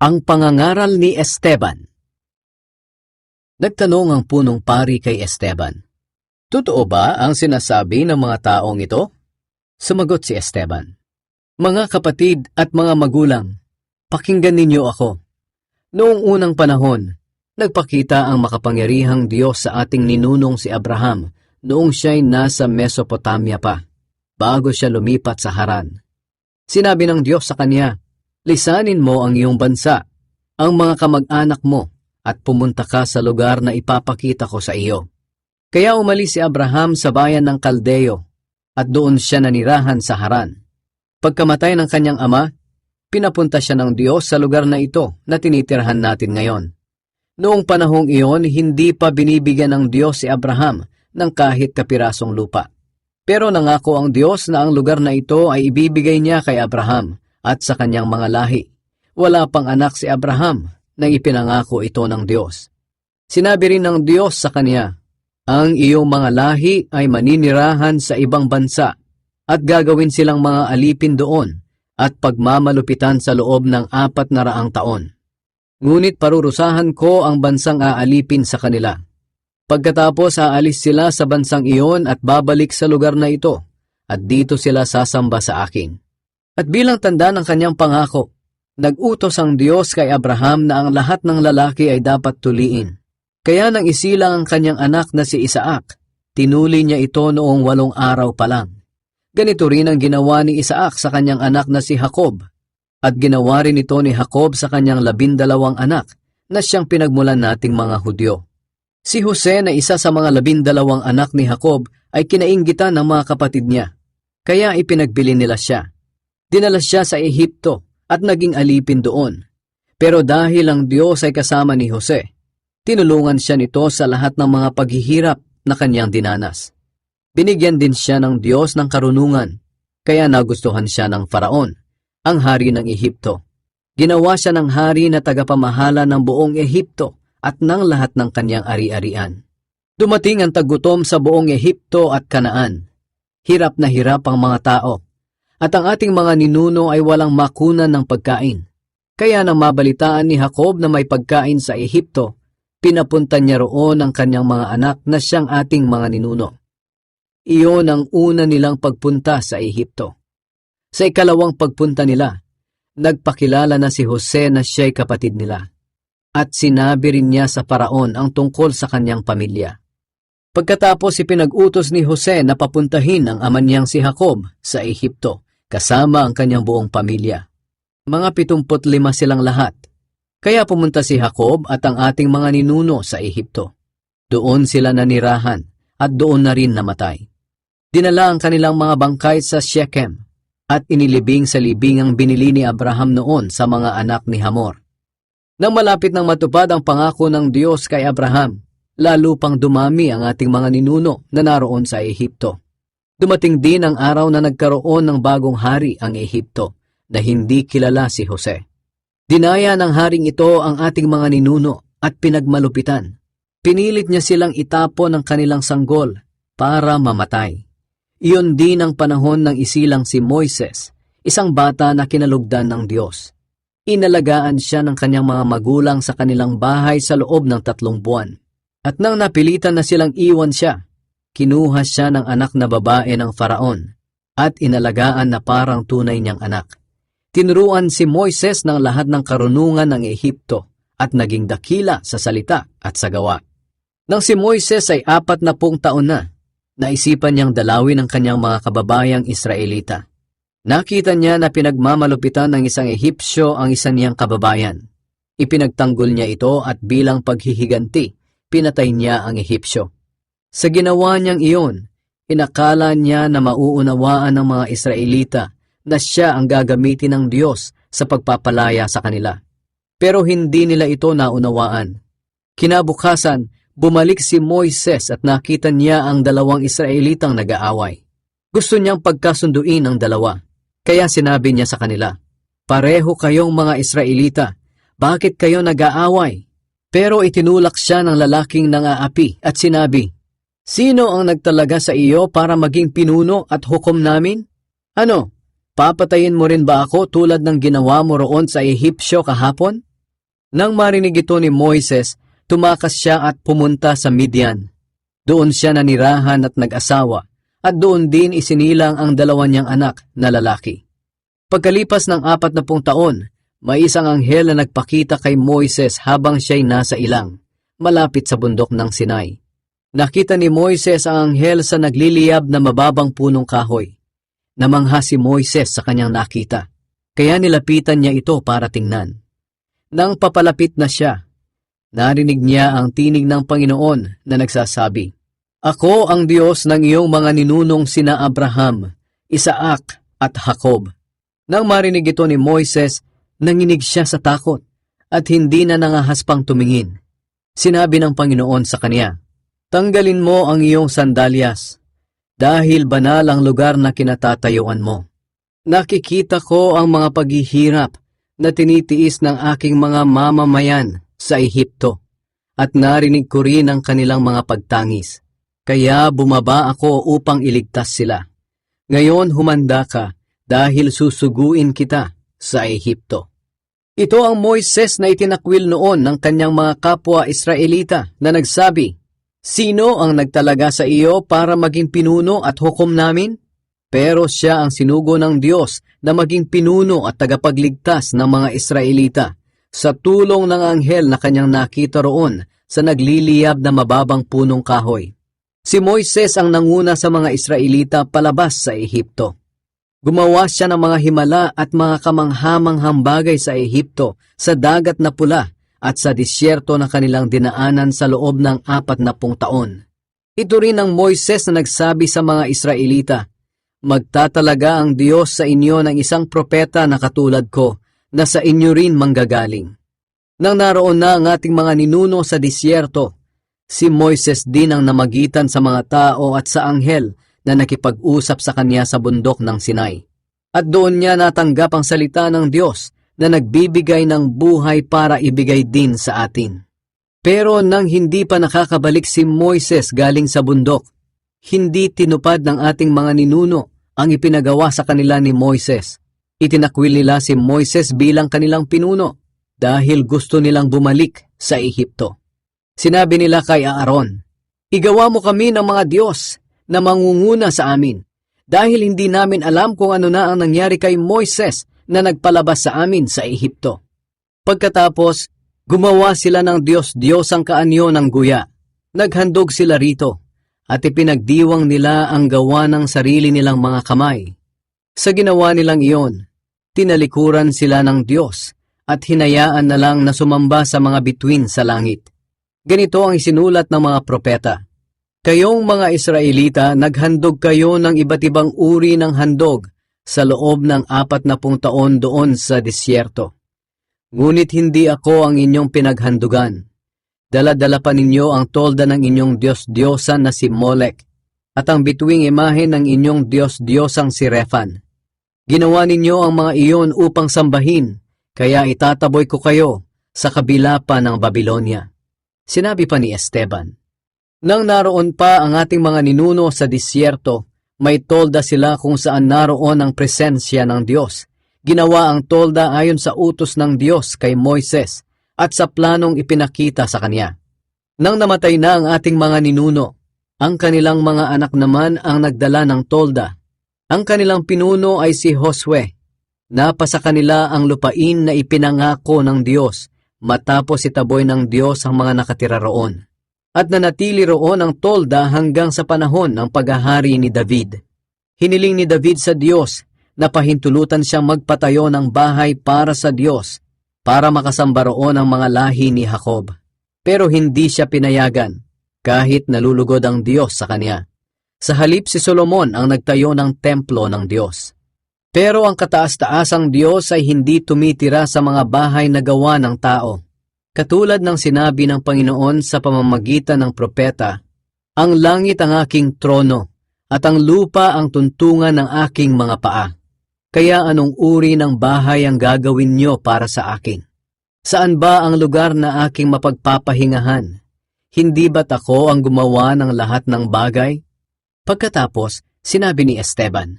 Ang pangangaral ni Esteban Nagtanong ang punong pari kay Esteban, Totoo ba ang sinasabi ng mga taong ito? Sumagot si Esteban, Mga kapatid at mga magulang, pakinggan ninyo ako. Noong unang panahon, nagpakita ang makapangyarihang Diyos sa ating ninunong si Abraham noong siya'y nasa Mesopotamia pa, bago siya lumipat sa Haran. Sinabi ng Diyos sa kanya, Lisanin mo ang iyong bansa, ang mga kamag-anak mo, at pumunta ka sa lugar na ipapakita ko sa iyo. Kaya umalis si Abraham sa bayan ng Kaldeo, at doon siya nanirahan sa Haran. Pagkamatay ng kanyang ama, pinapunta siya ng Diyos sa lugar na ito na tinitirhan natin ngayon. Noong panahong iyon, hindi pa binibigyan ng Diyos si Abraham ng kahit kapirasong lupa. Pero nangako ang Diyos na ang lugar na ito ay ibibigay niya kay Abraham at sa kanyang mga lahi. Wala pang anak si Abraham nang ipinangako ito ng Diyos. Sinabi rin ng Diyos sa kanya, Ang iyong mga lahi ay maninirahan sa ibang bansa at gagawin silang mga alipin doon at pagmamalupitan sa loob ng apat na raang taon. Ngunit parurusahan ko ang bansang aalipin sa kanila. Pagkatapos aalis sila sa bansang iyon at babalik sa lugar na ito, at dito sila sasamba sa akin. At bilang tanda ng kanyang pangako, nag-utos ang Diyos kay Abraham na ang lahat ng lalaki ay dapat tuliin. Kaya nang isilang ang kanyang anak na si Isaac, tinuli niya ito noong walong araw pa lang. Ganito rin ang ginawa ni Isaac sa kanyang anak na si Jacob, at ginawa rin ito ni Jacob sa kanyang labindalawang anak na siyang pinagmulan nating mga Hudyo. Si Jose na isa sa mga labindalawang anak ni Jacob ay kinainggitan ng mga kapatid niya, kaya ipinagbili nila siya. Dinala siya sa Ehipto at naging alipin doon. Pero dahil ang Diyos ay kasama ni Jose, tinulungan siya nito sa lahat ng mga paghihirap na kanyang dinanas. Binigyan din siya ng Diyos ng karunungan, kaya nagustuhan siya ng Faraon, ang hari ng Ehipto. Ginawa siya ng hari na tagapamahala ng buong Ehipto at ng lahat ng kanyang ari-arian. Dumating ang tagutom sa buong Ehipto at Kanaan. Hirap na hirap ang mga tao, at ang ating mga ninuno ay walang makunan ng pagkain. Kaya nang mabalitaan ni Jacob na may pagkain sa Ehipto, pinapunta niya roon ang kanyang mga anak na siyang ating mga ninuno. Iyon ang una nilang pagpunta sa Ehipto. Sa ikalawang pagpunta nila, nagpakilala na si Jose na siya'y kapatid nila. At sinabi rin niya sa paraon ang tungkol sa kanyang pamilya. Pagkatapos ipinag-utos ni Jose na papuntahin ang ama niyang si Jacob sa Ehipto, kasama ang kanyang buong pamilya. Mga pitumput lima silang lahat. Kaya pumunta si Jacob at ang ating mga ninuno sa Ehipto. Doon sila nanirahan at doon na rin namatay. Dinala ang kanilang mga bangkay sa Shechem at inilibing sa libing ang binili ni Abraham noon sa mga anak ni Hamor. Nang malapit nang matupad ang pangako ng Diyos kay Abraham, lalo pang dumami ang ating mga ninuno na naroon sa Ehipto. Dumating din ang araw na nagkaroon ng bagong hari ang Ehipto na hindi kilala si Jose. Dinaya ng haring ito ang ating mga ninuno at pinagmalupitan. Pinilit niya silang itapon ng kanilang sanggol para mamatay. Iyon din ang panahon ng isilang si Moises, isang bata na kinalugdan ng Diyos. Inalagaan siya ng kanyang mga magulang sa kanilang bahay sa loob ng tatlong buwan. At nang napilitan na silang iwan siya, kinuha siya ng anak na babae ng faraon at inalagaan na parang tunay niyang anak. Tinuruan si Moises ng lahat ng karunungan ng Ehipto at naging dakila sa salita at sa gawa. Nang si Moises ay apat na pung taon na, naisipan niyang dalawin ang kanyang mga kababayang Israelita. Nakita niya na pinagmamalupitan ng isang Ehipsyo ang isa niyang kababayan. Ipinagtanggol niya ito at bilang paghihiganti, pinatay niya ang Ehipsyo. Sa ginawa niyang iyon, inakala niya na mauunawaan ng mga Israelita na siya ang gagamitin ng Diyos sa pagpapalaya sa kanila. Pero hindi nila ito naunawaan. Kinabukasan, bumalik si Moises at nakita niya ang dalawang Israelitang nag-aaway. Gusto niyang pagkasunduin ang dalawa. Kaya sinabi niya sa kanila, Pareho kayong mga Israelita, bakit kayo nag-aaway? Pero itinulak siya ng lalaking nangaapi at sinabi, Sino ang nagtalaga sa iyo para maging pinuno at hukom namin? Ano, papatayin mo rin ba ako tulad ng ginawa mo roon sa Ehipsyo kahapon? Nang marinig ito ni Moises, tumakas siya at pumunta sa Midian. Doon siya nanirahan at nag-asawa, at doon din isinilang ang dalawa niyang anak na lalaki. Pagkalipas ng apat na pung taon, may isang anghel na nagpakita kay Moises habang siya'y nasa ilang, malapit sa bundok ng Sinai. Nakita ni Moises ang anghel sa nagliliyab na mababang punong kahoy. Namangha si Moises sa kanyang nakita, kaya nilapitan niya ito para tingnan. Nang papalapit na siya, narinig niya ang tinig ng Panginoon na nagsasabi, Ako ang Diyos ng iyong mga ninunong sina Abraham, Isaac at Jacob. Nang marinig ito ni Moises, nanginig siya sa takot at hindi na nangahaspang tumingin. Sinabi ng Panginoon sa kanya, Tanggalin mo ang iyong sandalyas, dahil banal ang lugar na kinatatayuan mo. Nakikita ko ang mga paghihirap na tinitiis ng aking mga mamamayan sa Ehipto, at narinig ko rin ang kanilang mga pagtangis. Kaya bumaba ako upang iligtas sila. Ngayon humanda ka dahil susuguin kita sa Ehipto. Ito ang Moises na itinakwil noon ng kanyang mga kapwa Israelita na nagsabi, Sino ang nagtalaga sa iyo para maging pinuno at hukom namin? Pero siya ang sinugo ng Diyos na maging pinuno at tagapagligtas ng mga Israelita sa tulong ng anghel na kanyang nakita roon sa nagliliyab na mababang punong kahoy. Si Moises ang nanguna sa mga Israelita palabas sa Ehipto. Gumawa siya ng mga himala at mga kamanghamanghang bagay sa Ehipto, sa dagat na pula at sa disyerto na kanilang dinaanan sa loob ng apat na pung taon. Ito rin ang Moises na nagsabi sa mga Israelita, Magtatalaga ang Diyos sa inyo ng isang propeta na katulad ko, na sa inyo rin manggagaling. Nang naroon na ang ating mga ninuno sa disyerto, si Moises din ang namagitan sa mga tao at sa anghel na nakipag-usap sa kanya sa bundok ng Sinai. At doon niya natanggap ang salita ng Diyos na nagbibigay ng buhay para ibigay din sa atin. Pero nang hindi pa nakakabalik si Moises galing sa bundok, hindi tinupad ng ating mga ninuno ang ipinagawa sa kanila ni Moises. Itinakwil nila si Moises bilang kanilang pinuno dahil gusto nilang bumalik sa Ehipto. Sinabi nila kay Aaron, Igawa mo kami ng mga Diyos na mangunguna sa amin dahil hindi namin alam kung ano na ang nangyari kay Moises na nagpalabas sa amin sa Ehipto. Pagkatapos, gumawa sila ng Diyos-Diyos ang kaanyo ng guya. Naghandog sila rito at ipinagdiwang nila ang gawa ng sarili nilang mga kamay. Sa ginawa nilang iyon, tinalikuran sila ng Diyos at hinayaan na lang na sumamba sa mga bituin sa langit. Ganito ang isinulat ng mga propeta. Kayong mga Israelita, naghandog kayo ng iba't ibang uri ng handog sa loob ng apat na pung taon doon sa disyerto. Ngunit hindi ako ang inyong pinaghandugan. Dala-dala pa ninyo ang tolda ng inyong Diyos-Diyosan na si Molek at ang bituing imahe ng inyong Diyos-Diyosang si Refan. Ginawa ninyo ang mga iyon upang sambahin, kaya itataboy ko kayo sa kabila pa ng Babylonia. Sinabi pa ni Esteban, Nang naroon pa ang ating mga ninuno sa disyerto, may tolda sila kung saan naroon ang presensya ng Diyos. Ginawa ang tolda ayon sa utos ng Diyos kay Moises at sa planong ipinakita sa kanya. Nang namatay na ang ating mga ninuno, ang kanilang mga anak naman ang nagdala ng tolda. Ang kanilang pinuno ay si Josue. Napasa kanila ang lupain na ipinangako ng Diyos matapos itaboy ng Diyos ang mga nakatira roon. At nanatili roon ang tolda hanggang sa panahon ng paghahari ni David. Hiniling ni David sa Diyos na pahintulutan siyang magpatayo ng bahay para sa Diyos para makasamba roon ang mga lahi ni Jacob. Pero hindi siya pinayagan, kahit nalulugod ang Diyos sa kanya. Sa halip si Solomon ang nagtayo ng templo ng Diyos. Pero ang kataas-taasang Diyos ay hindi tumitira sa mga bahay na gawa ng tao. Katulad ng sinabi ng Panginoon sa pamamagitan ng propeta, Ang langit ang aking trono, at ang lupa ang tuntungan ng aking mga paa. Kaya anong uri ng bahay ang gagawin niyo para sa akin? Saan ba ang lugar na aking mapagpapahingahan? Hindi ba't ako ang gumawa ng lahat ng bagay? Pagkatapos, sinabi ni Esteban,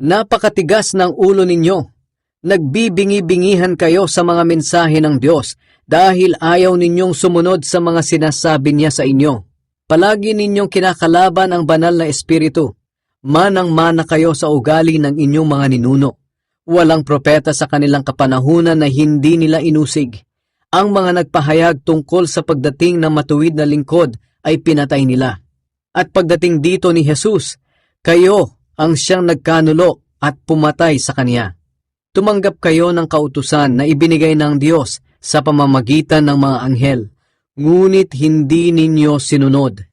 Napakatigas ng ulo ninyo. Nagbibingi-bingihan kayo sa mga mensahe ng Diyos dahil ayaw ninyong sumunod sa mga sinasabi niya sa inyo. Palagi ninyong kinakalaban ang banal na espiritu. Manang-mana kayo sa ugali ng inyong mga ninuno. Walang propeta sa kanilang kapanahunan na hindi nila inusig. Ang mga nagpahayag tungkol sa pagdating ng matuwid na lingkod ay pinatay nila. At pagdating dito ni Jesus, kayo ang siyang nagkanulo at pumatay sa kanya. Tumanggap kayo ng kautusan na ibinigay ng Diyos sa pamamagitan ng mga anghel, ngunit hindi ninyo sinunod.